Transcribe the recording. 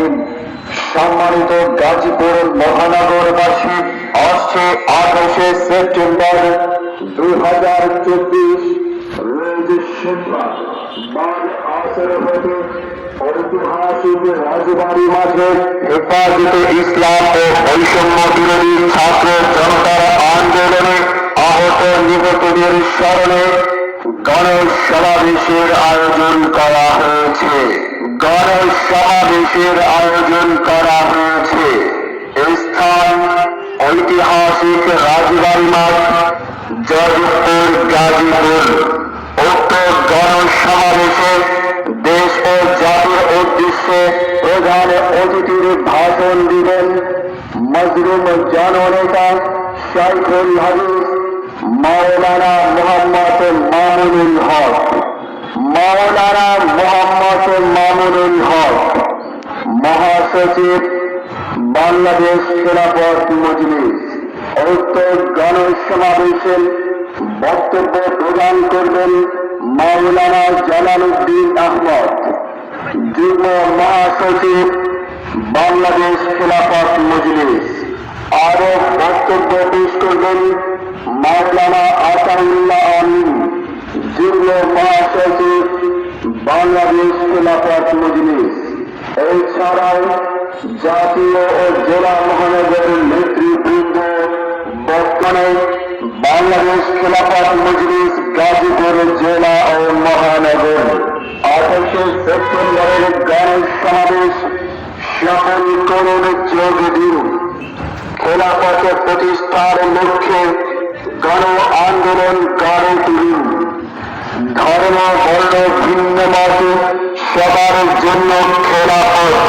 দিন সম্মানিত গাজীপুর মহানগরবাসী আসছে আঠাশে সেপ্টেম্বর দুই হাজার চব্বিশ ইসলাম ও বৈষম্য বিরোধী ছাত্র জনতার আন্দোলনে আহত নিহতদের স্মরণে গণেশ সমাবেশের আয়োজন করা হয়েছে। গণেশ সমাবেশের আয়োজন করা হয়েছে। স্থান ঐতিহাসিক রাজবাড়ি মাঠ, জয়পুর গাজীপুর। উক্ত গণেশ সমাবেশে দেশ ও জাতির উদ্দেশ্যে প্রধান অতিথির ভাষণ দিবেন মজরুম জননেতা শাইখুল হাদিস। মাওলানা মোহাম্মদ মামুনুল হক। মাওলানা মোহাম্মদ মামুনুল হক। মহাসচিব বাংলাদেশ খেলাফত মজলিস। উক্ত গণেশ সমাবেশে বক্তব্য প্রদান করবেন মাওলানা জালালউদ্দিন আহমদ। যুগ্ম মহাসচিব বাংলাদেশ খেলাফত মজলিস। আরও বক্তব্য পেশ করবেন মাওলানা আতাউল্লাহ আমিন, যুগ্ম মহাসচিব, বাংলাদেশ খেলাফত মজলিস। এছাড়াও জাতীয় ও জেলা মহানগরের নেতৃবৃন্দ, বর্তমানে বাংলাদেশ খেলাফত মজলিস গাজীপুর জেলা ও মহানগর। আঠাশে সেপ্টেম্বরের গণেশ সমাবেশ সফল করুন যোগ দিন খেলাফত প্রতিষ্ঠার লক্ষ্যে গণ আন্দোলন গড়ে তুলুন ধর্ম বর্ণ ভিন্ন মত সবার জন্য খেলাফত।